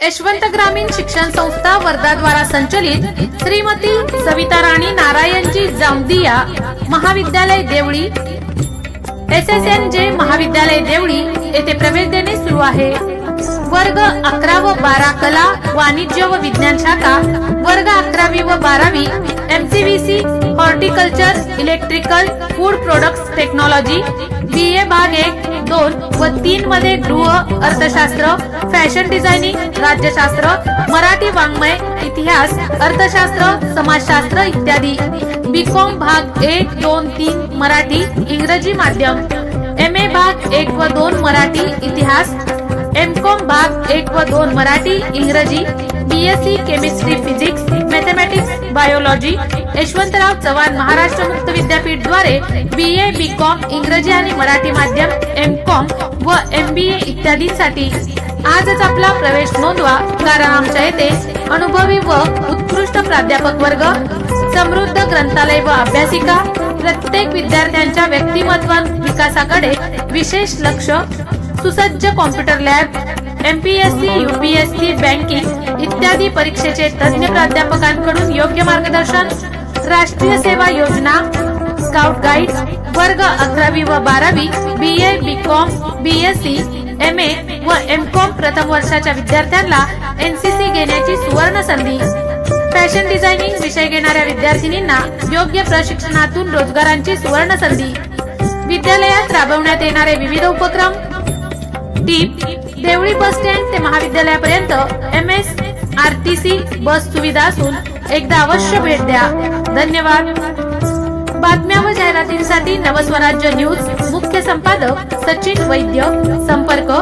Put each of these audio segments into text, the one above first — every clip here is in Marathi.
यशवंत ग्रामीण शिक्षण संस्था वर्धा संचलित श्रीमती सविता राणी नारायणजी जामदिया महाविद्यालय देवळी. एस एस एन जे महाविद्यालय देवळी येथे प्रवेश देणे सुरू आहे. वर्ग अकरा व बारा कला वाणिज्य व विज्ञान शाखा वर्ग अकरावी व बारावी MCVC horticulture electrical food products technology B A भाग एक दोन व तीन मध्ये गृह अर्थशास्त्र, फॅशन डिझायनिंग, राज्यशास्त्र, मराठी वाङ्मय, इतिहास, अर्थशास्त्र, समाजशास्त्र इत्यादी. बीकॉम भाग एक, दोन, तीन, मराठी, इंग्रजी माध्यम. एम ए भाग एक व दोन, मराठी, इतिहास. एम कॉम भाग एक व दोन, मराठी, इंग्रजी. BSc chemistry physics mathematics biology Yashwantrao Chavan Maharashtra मुक्त विद्यापीठद्वारे बी ए बी कॉम इंग्रजी आणि मराठी माध्यम एम कॉम व एम बी ए इत्यादींसाठी आजच आपला प्रवेश नोंदवा. कारण आमच्या येथे अनुभवी व उत्कृष्ट प्राध्यापक वर्ग समृद्ध ग्रंथालय व अभ्यासिका प्रत्येक विद्यार्थ्यांच्या व्यक्तिमत्व विकासाकडे विशेष लक्ष सुसज्ज computer lab MPSC UPSC banking इत्यादी परीक्षेचे तज्ज्ञ प्राध्यापकांकडून योग्य मार्गदर्शन राष्ट्रीय सेवा योजना स्काउट गाईड वर्ग अकरावी व बारावी B A B Com BSc M A व एम कॉम प्रथम वर्षाच्या विद्यार्थ्यांना एनसीसी घेण्याची सुवर्ण संधी फॅशन डिझायनिंग विषय घेणाऱ्या विद्यार्थिनींना योग्य प्रशिक्षणातून रोजगारांची सुवर्ण संधी विद्यालयात राबवण्यात येणारे विविध उपक्रम. टीप देवळी बस स्टँड ते महाविद्यालयापर्यंत M S R T C bus सुविधा असून एकदा अवश्य भेट द्या. धन्यवाद. बातम्या व जाहिरातींसाठी नवस्वराज्य न्यूज मुख्य संपादक सचिन वैद्य संपर्क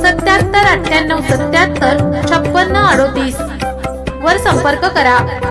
सत्याहत्तर अठ्ठ्याण्णव सत्याहत्तर छप्पन्न अडोतीस. वर संपर्क करा.